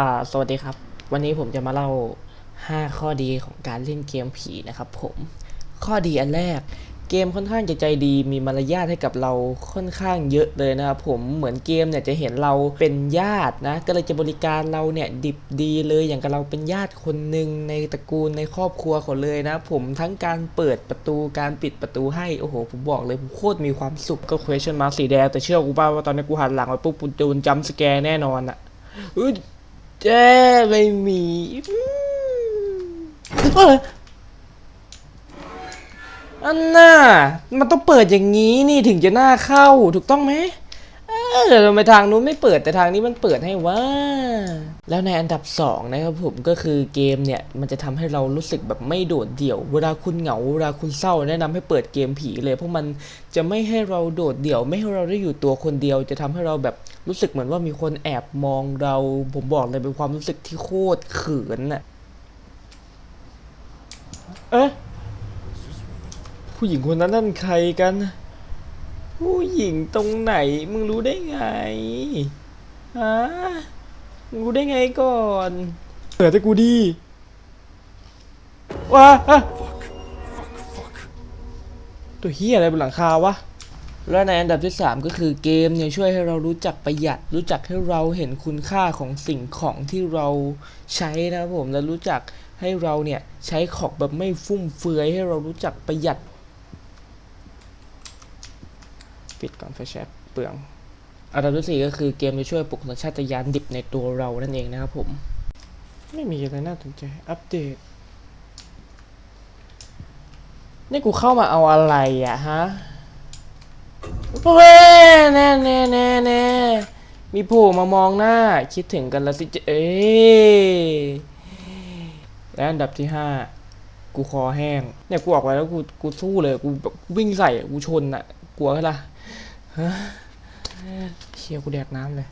อ่าสวัสดีครับ วันนี้ผมจะมาเล่า 5 ข้อดีของการเล่นเกมผีนะครับผม ข้อดีอันแรก เกมค่อนข้างจะใจดี มีมารยาทให้กับเราค่อนข้างเยอะเลยนะครับผม เหมือนเกมเนี่ยจะเห็นเราเป็นญาตินะ ก็เลยจะบริการเราเนี่ยดิบดีเลยอย่างกับเราเป็นญาติคนหนึ่งในตระกูลในครอบครัวเขาเลยนะ ผมทั้งการเปิดประตูการปิดประตูให้ โอ้โห ผมบอกเลยผมโคตรมีความสุขก็ question mark สีแดงแต่เชื่อกูป่าว่าตอนนี้กูหันหลังไปปุ๊บกูโดนจัมสแกร์แน่นอนอะ เจ้ไม่มีอืมเอ้ยอันน่ะมันต้องเปิดอย่างนี้นี่ถึงจะน่าเข้าถูกต้องไหม ออทำไมทางนู้นไม่เปิดแต่ทางนี้มันเปิดให้วะแล้วในอันดับสองนะครับผมก็คือเกมเนี่ย มันจะทำให้เรารู้สึกแบบไม่โดดเดี่ยว เวลาคุณเหงาเวลาคุณเศร้าแนะนำให้เปิดเกมผีเลย เพราะมันจะไม่ให้เราโดดเดี่ยว ไม่ให้เราได้อยู่ตัวคนเดียว จะทำให้เราแบบรู้สึกเหมือนว่ามีคนแอบมองเรา ผมบอกเลยเป็นความรู้สึกที่โคตรเขินน่ะเอ๊ะผู้หญิงคนนั้นนั่นใครกัน ผู้หญิงตรงไหน มึงรู้ได้ไงฮะมึงรู้ได้ไงก่อนเปิดให้กูดีว้าอะตัวเฮียอะไรบนหลังคาวะ และในอันดับที่ 3 ก็คือเกมเนี่ยช่วยให้เรารู้จักประหยัด รู้จักให้เราเห็นคุณค่าของสิ่งของที่เราใช้นะครับผมและรู้จักให้เราเนี่ยใช้ของแบบไม่ฟุ่มเฟือยให้เรารู้จักประหยัด ปิดก่อนไฟแช็กเปลืองอันดับที่สี่ก็คือเกมจะช่วยปลุกสัญชาตญาณดิบในตัวเรานั่นเองนะครับผม ไม่มีอะไรน่าสนใจ อัปเดต นี่กูเข้ามาเอาอะไรอะฮะเฮ้ยแน่แน่แน่แน่มีโผล่มามองหน้า คิดถึงกันแล้วสิเจเอ้และอันดับที่ห้ากูคอแห้ง เนี่ยกูออกไปแล้วกูกูสู้เลย กูแบบวิ่งใส่กูชนอะกลัวไหมล่ะฮะ เชี่ยกูแดกน้ำเลย